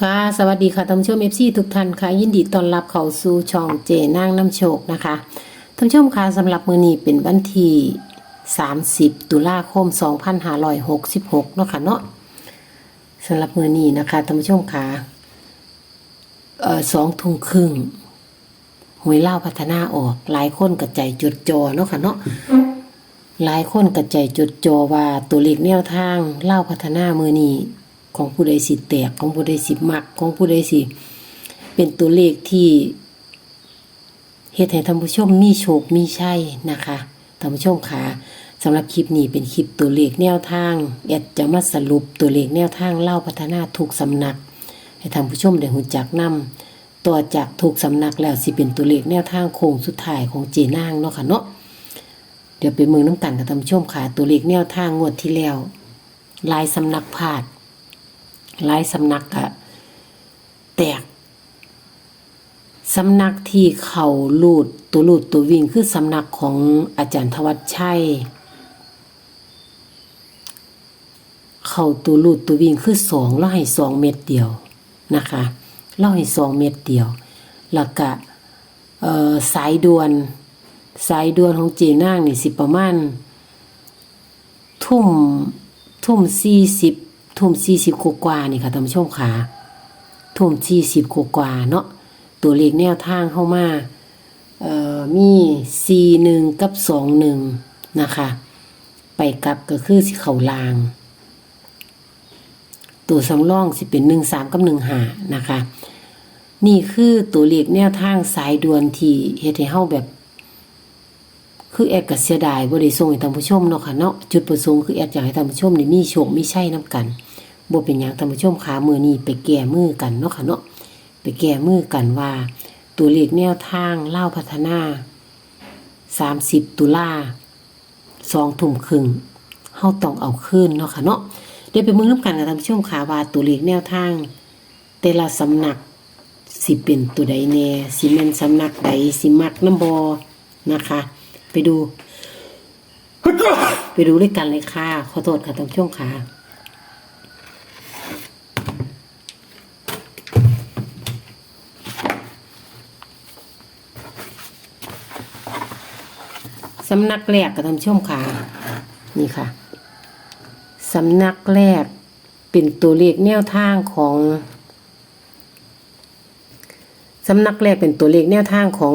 ค่ะสวัสดีค่ะท่านผู้ชมเอฟซีทุกท่านค่ะยินดีต้อนรับเข้าสู่ช่องเจนางน้ำโชคนะคะท่านผู้ชมค่ะสำหรับมือนี้เป็นวันที่ 30 ตุลาคม 2566เนาะค่ะเนาะสำหรับมือนี้นะคะท่านผู้ชมค่ะเอ่อสองทุ่มครึ่งหวยเล่าพัฒนาออกหลายคนกระใจจดจอเนาะค่ะเนาะหลายคนกระใจจดจอว่าตัวเลขแนวทางเล่าพัฒนามือนี้ ของผู้ใดสิแตกของผู้ใดสิมักของผู้ใดสิเป็นตัวเลขที่เฮ็ดให้ท่านผู้ชมมีโชคมีชัยนะคะท่านผู้ชมค่ะสำหรับคลิปนี้เป็นคลิปตัวเลขแนวทางแอดจะมาสรุปตัวเลขแนวทางเล่าพัฒนาทุกสำนัก ให้ท่านผู้ชมได้หูจักนํต่อจากทุกสำนักแล้วสิเป็นตัวเลขแนวทางโค้งสุดท้ายของเจนางเนาะค่ะเนาะเดี๋ยวไปเมืองน้ำกันกับท่านผู้ชมค่ะตัวเลขแนวทางงวดที่แล้วลายสำนักพาด หลายสำนักอะแตกสำนักที่เขาลูดตัวลูดตัววิ่งคือสำนักของอาจารย์ทวัชชัย เขาตัวลูดตัววิ่งคือสองแล้วให้สองเม็ดเดียวนะคะเล่าให้สองเม็ดเดียว แล้วก็สายด่วน สายด่วนของเจนางนี่สิประมาณ ทุ่มทุ่มสี่สิบ ทุ่มสี่สิบกว่านี่ค่ะท่านผู้ชมค่ะทุ่มสี่สิบกว่าเนาะตัวเลขแนวทางเข้ามาเอ่อมีสี่หนึ่งกับสองหนึ่งนะคะ ไปกลับก็คือสิเขาลาง ตัวสำรองสิเป็นหนึ่งสามกับหนึ่งหานะคะ นี่คือตัวเลขแนวทางสายด่วนที่เฮ็ดให้เฮาแบบ คือแอดก็เสียดายบ่ได้ส่งให้ท่านผู้ชมเนาะค่ะเนาะจุดประสงค์คือแอดอยากให้ท่านผู้ชมนี่มีโชคมีชัยนํกันบ่เป็นหยังท่านผู้ชมขามือนี้ไปแก้มือกันเนาะค่ะเนาะไปแก้มือกันว่า ตัวเลขแนวทางเล่าพัฒนา 30 ตุลา2ทุ่มครึ่งเฮาต้องเอาคืนเนาะค่ะเนาะเดี๋ยวไปมือนํกันกับท่านผู้ชมขาว่าตัวเลขแนวทาง แต่ละสำนักสิเป็นตัวใดแน่สิแม่นสำนักใดสิมักน้ำบอนะคะ ไปดู ไปดูด้วยกันเลยค่ะ ขอโทษค่ะท่านผู้ชมค่ะสำนักแรกกับท่านผู้ชมค่ะ นี่ค่ะสำนักแรกเป็นตัวเลขแนวทางของสำนักแรกเป็นตัวเลขแนวทางของ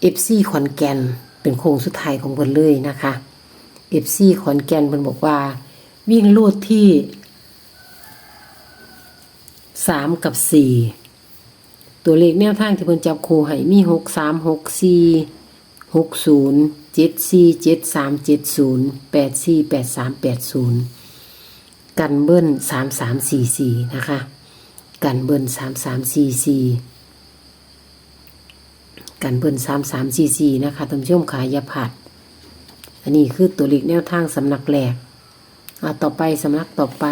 เอฟซีขอนแก่นเป็นโครงสุดท้ายของเพิ่นเลยนะคะเอฟซีขอนแก่นเพิ่นบอกว่า วิ่งลูดที่สามกับสี่ตัวเลขแนวทางที่เพิ่นจับคู่ให้มีหกสามหกสี่หกศูนย์เจ็ดสี่เจ็ดสามเจ็ดศูนย์แปดสี่แปดสามแปดศูนย์กันเบิ้ลสามสามสี่สี่นะคะ กันเบิ้ลสามสามสี่สี่ กันเบิ้ล3 3 4 4นะคะท่านผู้ชมขายาผัด อันนี้คือตัวเลขแนวทางสำนักแรกอ่าต่อไปสำนักต่อไป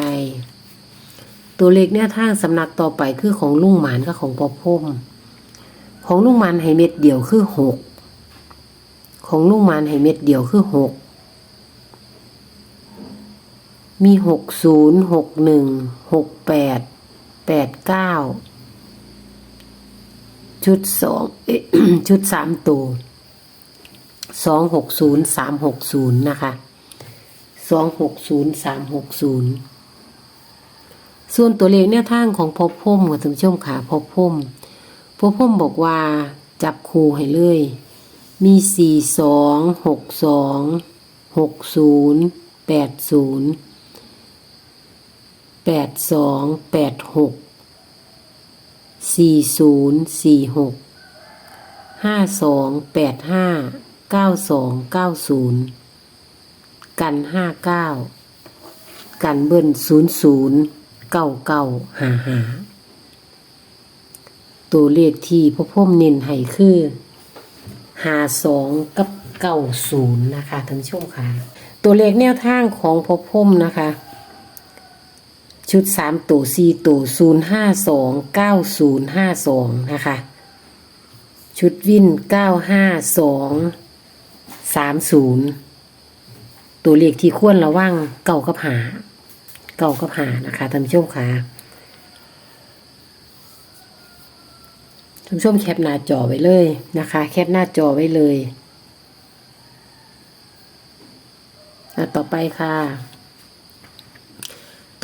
ตัวเลขแนวทางสำนักต่อไปคือของลุงหมานกับของปอพุ่มของลุงหมานให้เม็ดเดียวคือหกของลุงหมานให้เม็ดเดียวคือหกมีหกศูนย์หกหนึ่งหกแปดแปดเก้า ชุดสองเอ๊ะชุดสามตัวสองหกศูนย์สามหกศูนย์นะคะสองหกศูนย์สามหกศูนย์ส่วนตัวเลขแนวทางของพอพุ่มกับท่านผู้ชมค่ะพอพุ่มพอพุ่มบอกว่าจับคูให้เลย มีสี่สองหกสองหกศูนย์แปดศูนย์แปดสองแปดหก สี่ศูนย์สี่หกห้าสองแปดห้าเก้าสองเก้าศูนย์กันห้าเก้ากันเบิ้ลศูนย์ศูนย์เก้าเก้าหาหาตัวเลขที่พ่อพ่มเน้นให้คือหาสองกับเก้าศูนย์นะคะท่านผู้ชมค่ะ ตัวเลขแนวทางของพ่อพ่มนะคะ ชุดสามตัว C ตัวศูนย์ห้าสองเก้าศูนย์ห้าสองนะคะ ชุดวิ่นเก้าห้าสองสามศูนย์ตัวเลขที่ควรระวังเก่ากับหา เก่ากับหานะคะท่านผู้ชมค่ะท่านผู้ชมแคปหน้าจอไว้เลยนะคะ แคปหน้าจอไว้เลยต่อไปค่ะ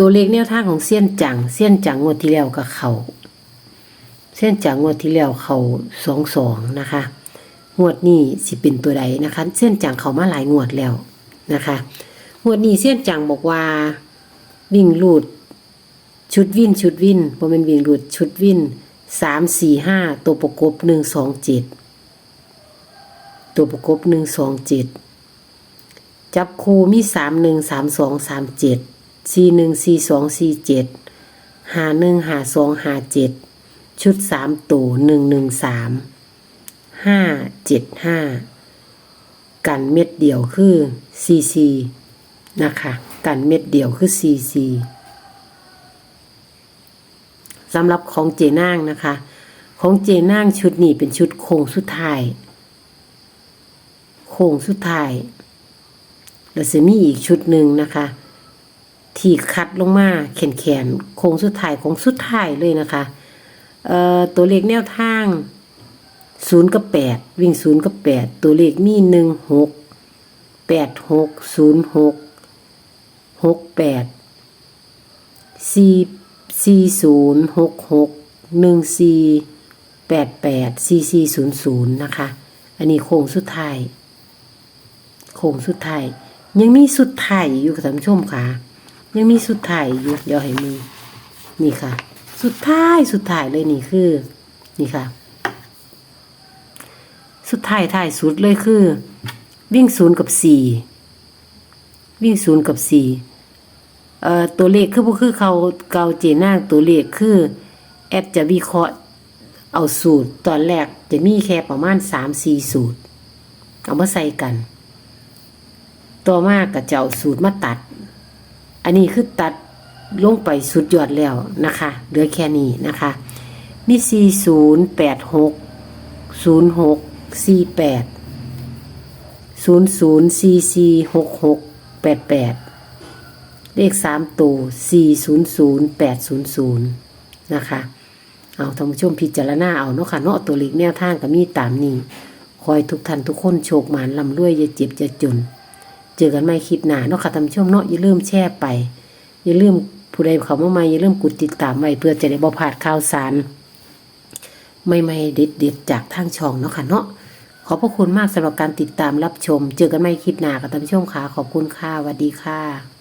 ตัวเลขแนวทางของเสี้ยนจังเสี้ยนจังงวดที่แล้วกับเขาเสี้ยนจังงวดที่แล้วเขาสองสองนะคะ งวดนี้สิเป็นตัวใดนะคะ เส้นจังเขามาหลายงวดแล้วนะคะ งวดนี้เส้นจังบอกว่า วิ่งรูด ชุดวินชุดวินบ่แม่นวิ่งรูดชุดวินสามสี่ห้าตัวประกบหนึ่งสองเจ็ดตัวประกบหนึ่งสองเจ็ดจับคู่มีสามหนึ่งสามสองสามเจ็ด สี่หนึ่งสี่สองสี่เจ็ดหาหนึ่งหาสองหาเจ็ดชุดสามตัวหนึ่งหนึ่งสามห้าเจ็ดห้ากันเม็ดเดียวคือซีซีนะคะกันเม็ดเดียวคือซีซีสำหรับของเจนางนะคะ ของเจนางชุดนี้เป็นชุดโค้งสุดท้ายโค้งสุดท้ายแล้วจะมีอีกชุดหนึ่งนะคะ ที่คัดลงมาแขนแขนโค้งสุดท้ายของสุดท้ายเลยนะคะเอ่อตัวเลขแนวทางศูนย์กับแปดวิ่งศูนย์กับแปดตัวเลขมีหนึ่งหกแปดหกศูนย์หกหกแปดสี่สี่ศูนย์หกหกหนึ่งสี่แปดแปดสี่สี่ศูนย์ศูนย์นะคะ อันนี้โค้งสุดท้ายโค้งสุดท้ายยังมีสุดท้ายอยู่กับท่านผู้ชมค่ะ ยังมีสุดท้ายอยู่เดี๋ยวให้มือนี่ค่ะ สุดท้ายสุดท้ายเลยนี่คือ นี่ค่ะ สุดท้ายท้ายสุดเลยคือ วิ่งศูนย์กับสี่วิ่งศูนย์กับสี่เอ่อตัวเลขคือบ่คือเขาเกาเจน่าตัวเลขคือ แอดจะวิเคราะห์เอาสูตรตอนแรกจะมีแค่ประมาณสามสี่สูตร เอามาใส่กัน ต่อมาก็จะเอาสูตรมาตัด อันนี้คือตัดลงไปสุดยอดแล้วนะคะ เหลือแค่นี้นะคะ มีสี่ศูนย์แปดหกศูนย์หกสี่แปดศูนย์ศูนย์สี่สี่หกหกแปดแปดเลขสามตัวสี่ศูนย์ศูนะคะ เอาท่านผู้ชมพิจารณาเอาเนาะค่ะเนาะตัวเลขแนวทางก็มีตามนี้ คอยทุกท่านทุกคนโชคหมานลำรวยอย่าเจ็บอย่าจน จอกันไม่คลิปหน้าเนาะค่ะท่านผู้ชมเนาะอย่าลืมแชร์ไป อย่าลืมผู้ใดเขามาใหม่อย่าลืมกดติดตามไว้เพื่อจะได้บ่พลาดข่าวสารไม่ไม่เด็ดเด็ดๆจากทางช่องเนาะค่ะเนาะขอบพระคุณมากสำหรับการติดตามรับชม เจอกันใหม่คลิปหน้าค่ะท่านผู้ชมค่ะขอบคุณค่ะสวัสดีค่ะ